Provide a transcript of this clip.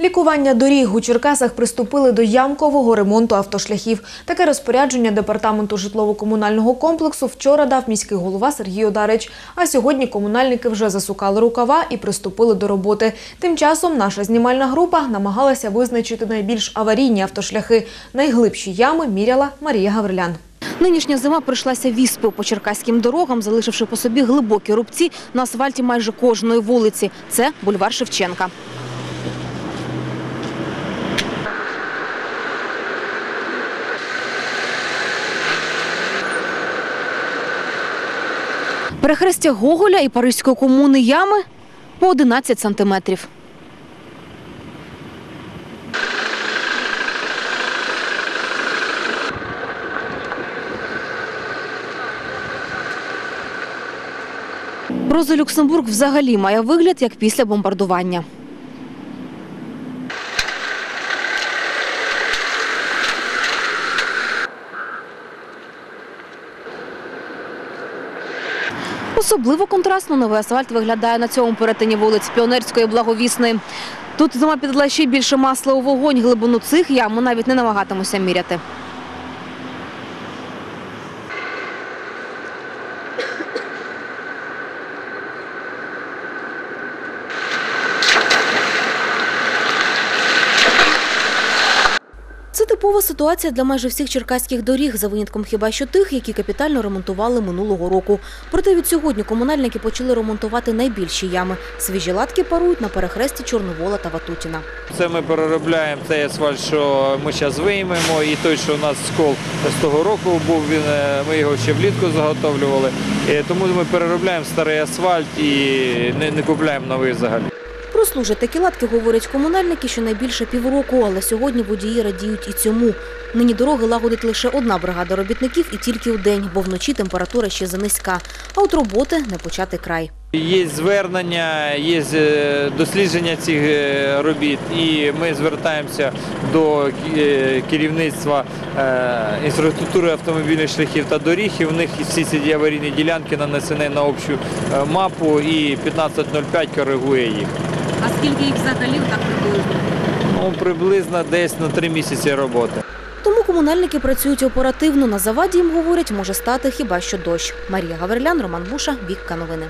Лікування доріг у Черкасах приступили до ямкового ремонту автошляхів. Таке розпорядження департаменту житлово-комунального комплексу вчора дав міський голова Сергій Одарич. А сьогодні комунальники вже засукали рукава і приступили до роботи. Тим часом наша знімальна група намагалася визначити найбільш аварійні автошляхи. Найглибші ями міряла Марія Гаврилян. Нинішня зима прийшлася віспою по черкаським дорогам, залишивши по собі глибокі рубці на асфальті майже кожної вулиці. Це бульвар Шевченка. Перехрестя Гоголя і Паризької комуни ями по 11 сантиметрів. Роза Люксембург взагалі має вигляд як після бомбардування. Особливо контрастно новий асфальт виглядає на цьому перетині вулиць Піонерської Благовісної. Тут зима підлила ще більше масла у вогонь, глибину цих ям ми навіть не намагатимося міряти. Типова ситуація для майже всіх черкаських доріг, за винятком хіба що тих, які капітально ремонтували минулого року. Проте від сьогодні комунальники почали ремонтувати найбільші ями. Свіжі латки парують на перехресті Чорновола та Ватутіна. Це ми переробляємо цей асфальт, що ми зараз виймемо, і той, що у нас скол з того року був, він, е, ми його ще влітку заготовлювали. Тому ми переробляємо старий асфальт і не, не купляємо новий взагалі. Прослужать такі латки, говорять комунальники, що найбільше півроку, але сьогодні водії радіють і цьому. Нині дороги лагодить лише одна бригада робітників і тільки у день, бо вночі температура ще занизька. А от роботи не почати край. Є звернення, є е, дослідження цих е, робіт, і ми звертаємося до е, керівництва інфраструктури автомобільних шляхів та доріг. І в них всі ці аварійні ділянки нанесені на общу мапу, і 1505 коригує їх. А скільки їх взагалі так приблизно? Ну, приблизно десь на три місяці роботи. Тому комунальники працюють оперативно. На заваді їм говорять, може стати хіба що дощ. Марія Гаверлян, Роман Буша, Вікка новини.